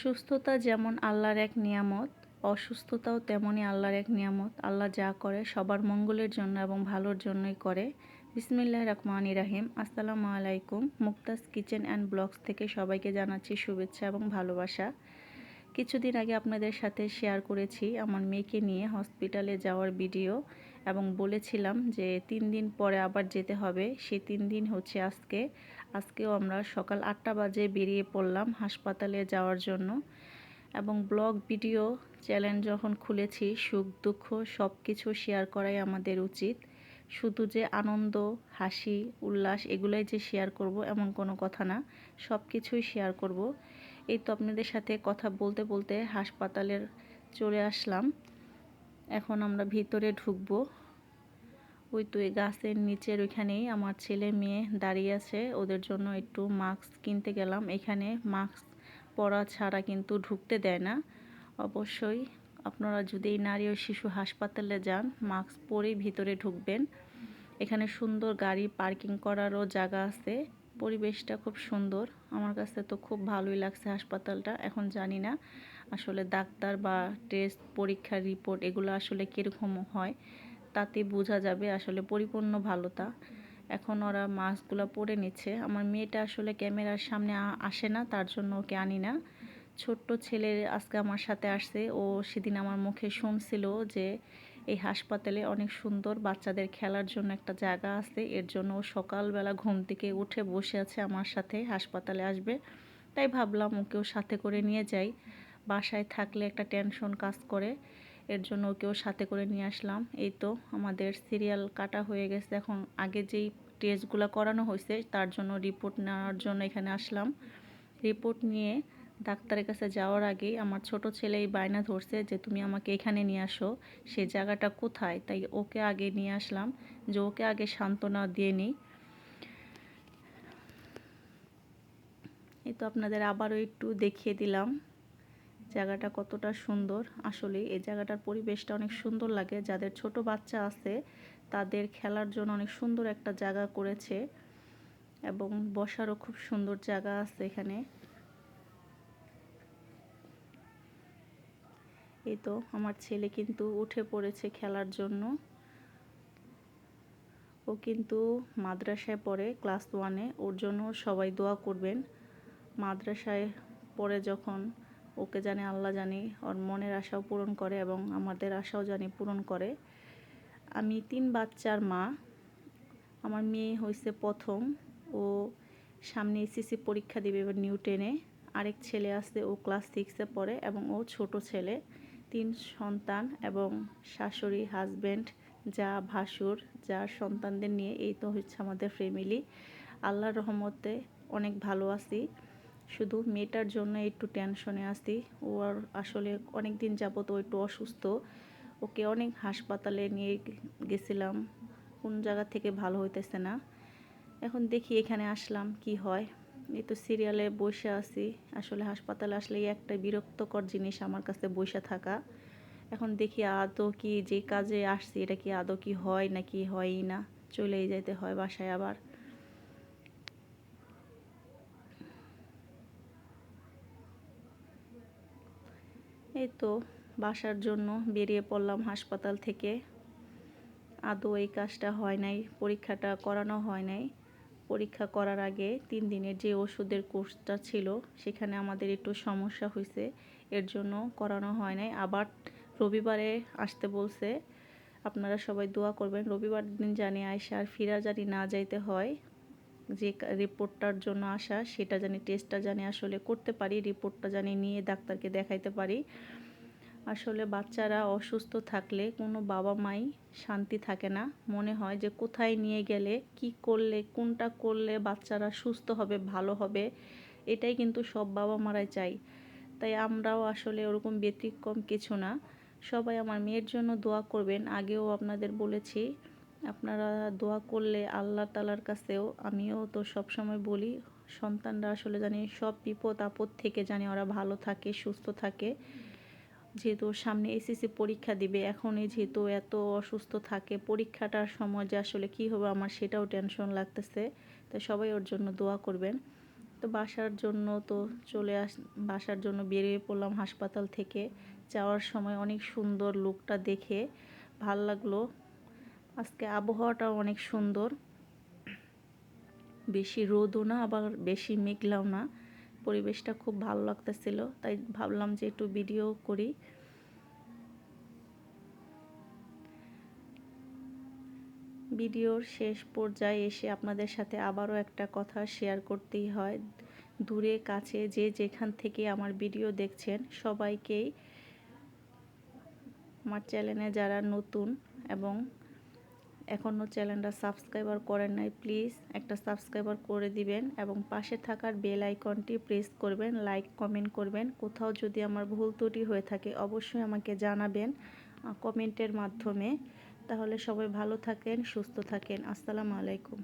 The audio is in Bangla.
সুস্থতা যেমন আল্লাহর এক নিয়ামত, অসুস্থতাও তেমনই আল্লাহর এক নিয়ামত। আল্লাহ যা করে সবার মঙ্গলের জন্য এবং ভালোর জন্যই করে। বিসমিল্লাহ রহমান ইরাহিম আসসালামু আলাইকুম। মুক্তাস কিচেন অ্যান্ড ব্লগস থেকে সবাইকে জানাচ্ছি শুভেচ্ছা এবং ভালোবাসা। কিছুদিন আগে আপনাদের সাথে শেয়ার করেছি আমার মেয়েকে নিয়ে হসপিটালে যাওয়ার ভিডিও। এবং বলেছিলাম যে তিন দিন পরে আবার যেতে হবে। সে তিন দিন হচ্ছে আজকে। আজকেও আমরা সকাল আটটা বাজে বেরিয়ে পড়লাম হাসপাতালে যাওয়ার জন্য এবং ব্লগ, ভিডিও, চ্যানেল যখন খুলেছি, সুখ, দুঃখ সব কিছু শেয়ার করাই আমাদের উচিত। শুধু যে আনন্দ, হাসি, উল্লাস এগুলাই যে শেয়ার করব এমন কোনো কথা না সব কিছুই শেয়ার করব। এই তো আপনাদের সাথে কথা বলতে বলতে হাসপাতালের চলে আসলাম। এখন আমরা ভিতরে ঢুকবো। ওই তো এই গাছের নিচের ওইখানেই আমার ছেলে মেয়ে দাঁড়িয়ে আছে। ওদের জন্য একটু মাস্ক কিনতে গেলাম। এখানে মাস্ক পরা ছাড়া কিন্তু ঢুকতে দেয় না। অবশ্যই আপনারা যদি নারী ও শিশু হাসপাতালে যান, মাস্ক পরেই ভিতরে ঢুকবেন। এখানে সুন্দর গাড়ি পার্কিং করারও জায়গা আছে। পরিবেশটা খুব সুন্দর। আমার কাছে তো খুব ভালোই লাগছে হাসপাতালটা। এখন জানি না আসলে ডাক্তার বা টেস্ট পরীক্ষার রিপোর্ট এগুলো আসলে কীরকম হয়, তাতে বোঝা যাবে আসলে পরিপূর্ণ ভালোতা। এখন ওরা মাস্কগুলো পরে নিচ্ছে। আমার মেয়েটা আসলে ক্যামেরার সামনে আসে না, তার জন্য ওকে আনি না। ছোট্ট ছেলে আজকে আমার সাথে আসছে। ও সেদিন আমার মুখে শুনছিল যে এই হাসপাতালে অনেক সুন্দর বাচ্চাদের খেলার জন্য একটা জায়গা আছে। এর জন্য ও সকালবেলা ঘুম থেকে উঠে বসে আছে আমার সাথে, হাসপাতালে আসবে। তাই ভাবলাম ওকেও সাথে করে নিয়ে যাই। বাসায় থাকলে একটা টেনশন কাজ করে। এর জন্য ওকেও সাথে করে নিয়ে আসলাম। এই তো আমাদের সিরিয়াল কাটা হয়ে গেছে। এখন আগে যেই টেস্টগুলো করানো হয়েছে, তার জন্য রিপোর্ট নেওয়ার জন্য এখানে আসলাম। রিপোর্ট নিয়ে ডাক্তারের কাছে যাওয়ার আগেই আমার ছোট ছেলে এই বায়না ধরছে যে, তুমি আমাকে এখানে নিয়ে আসো। সে জায়গাটা কোথায়? তাই ওকে আগে নিয়ে আসলাম যে, ওকে আগে সান্ত্বনা দিয়ে নিই এই তো আপনাদের আবারও একটু দেখিয়ে দিলাম। জায়গাটা কতটা সুন্দর। আসলে এই জায়গাটার পরিবেশটা অনেক সুন্দর লাগে। যাদের ছোট বাচ্চা আছে, তাদের খেলার জন্য অনেক সুন্দর একটা জায়গা করেছে এবং বসারও খুব সুন্দর জায়গা আছে এখানে। এই তো আমার ছেলে কিন্তু উঠে পড়েছে খেলার জন্য। ও কিন্তু মাদ্রাসায় পড়ে ক্লাস ওয়ানে। ওর জন্য সবাই দোয়া করবেন। মাদ্রাসায় পড়ে যখন ওকে জানে, আল্লাহ জানি, ওর মনের আশাও পূরণ করে এবং আমাদের আশাও জানি পূরণ করে। আমি তিন বাচ্চার মা। আমার মেয়ে হয়েছে প্রথম। ও সামনে এসএসসি পরীক্ষা দেবে এবার নিউ টেনে। আরেক ছেলে আছে, ও ক্লাস সিক্সে পড়ে এবং ও ছোট ছেলে। তিন সন্তান এবং শাশুড়ি হাজব্যান্ড যা ভাসুর যার সন্তানদের নিয়ে এই তো হচ্ছে আমাদের ফ্যামিলি আল্লাহর রহমতে অনেক ভালো আছি। শুধু মেয়েটার জন্য একটু টেনশনে আসি ও আর আসলে অনেক দিন যাবত ও একটু অসুস্থ। ওকে অনেক হাসপাতালে নিয়ে গেছিলাম। কোন জায়গা থেকে ভালো হইতেছে না। এখন দেখি এখানে আসলাম কি হয়। এই তো সিরিয়ালে বসে আছি। আসলে হাসপাতালে আসলে একটা বিরক্তকর জিনিস আমার কাছে বসে থাকা। এখন দেখি আদৌ কি যে কাজে আসছি, এটা কি আদৌ কি হয় নাকি হয়ই না। চলেই যেতে হয় বাসায় আবার। এই তো বাসার জন্য বেরিয়ে পড়লাম হাসপাতাল থেকে। আদৌ এই কাজটা হয় নাই, পরীক্ষাটা করানো হয় নাই। পরীক্ষা করার আগে তিন দিনের যে ওষুধের কোর্সটা ছিল, সেখানে আমাদের একটু সমস্যা হয়েছে এর জন্য করানো হয় নাই। আবার রবিবারে আসতে বলছে। আপনারা সবাই দোয়া করবেন, রবিবার দিন জানি আয়সা আর ফিরা জানি না যাইতে হয়। যে রিপোর্টটার জন্য আসা, সেটা জানি টেস্টটা জানি আসলে করতে পারি রিপোর্টটা জানি নিয়ে ডাক্তারকে দেখাইতে পারি। আসলে বাচ্চারা অসুস্থ থাকলে কোনো বাবা মাই শান্তি থাকে না। মনে হয় যে কোথায় নিয়ে গেলে, কি করলে, কোনটা করলে বাচ্চারা সুস্থ হবে, ভালো হবে, এটাই কিন্তু সব বাবা মারাই চাই তাই আমরাও আসলে ওরকম ব্যতিক্রম কিছু না। সবাই আমার মেয়ের জন্য দোয়া করবেন। আগেও আপনাদের বলেছি আপনারা দোয়া করলে আল্লাহ তালার কাছেও আমিও তো সব সময় বলি, সন্তানরা আসলে জানি সব বিপদ আপদ থেকে জানি ওরা ভালো থাকে, সুস্থ থাকে। যেহেতু সামনে এসএসসি পরীক্ষা দিবে, এখনই যেহেতু এত অসুস্থ থাকে, পরীক্ষাটার সময় যে আসলে কী হবে আমার সেটাও টেনশন লাগতেছে। তাই সবাই ওর জন্য দোয়া করবেন। তো বাসার জন্য তো চলে আস, বাসার জন্য বেরিয়ে পড়লাম হাসপাতাল থেকে। যাওয়ার সময় অনেক সুন্দর লুকটা দেখে, ভালো লাগল। আজকে আবহাওয়াটাও অনেক সুন্দর। বেশি রোদও না, আবার বেশি মেঘলাও না। পরিবেশটা খুব ভালো লাগতেছিল, তাই ভাবলাম যে একটু ভিডিও করি। ভিডিওর শেষ পর্যায়ে এসে আপনাদের সাথে আবারও একটা কথা শেয়ার করতেই হয়। দূরে, কাছে, যে যেখান থেকে আমার ভিডিও দেখছেন, সবাইকেই আমার চ্যানেলে যারা নতুন এবং এখনও চ্যানেলটা সাবস্ক্রাইবার করেন নাই, প্লিজ একটা সাবস্ক্রাইবার করে দিবেন এবং পাশে থাকার বেল আইকনটি প্রেস করবেন, লাইক, কমেন্ট করবেন। কোথাও যদি আমার ভুল ত্রুটি হয়ে থাকে, অবশ্যই আমাকে জানাবেন কমেন্টের মাধ্যমে। তাহলে সবাই ভালো থাকেন, সুস্থ থাকেন। আসসালামু আলাইকুম।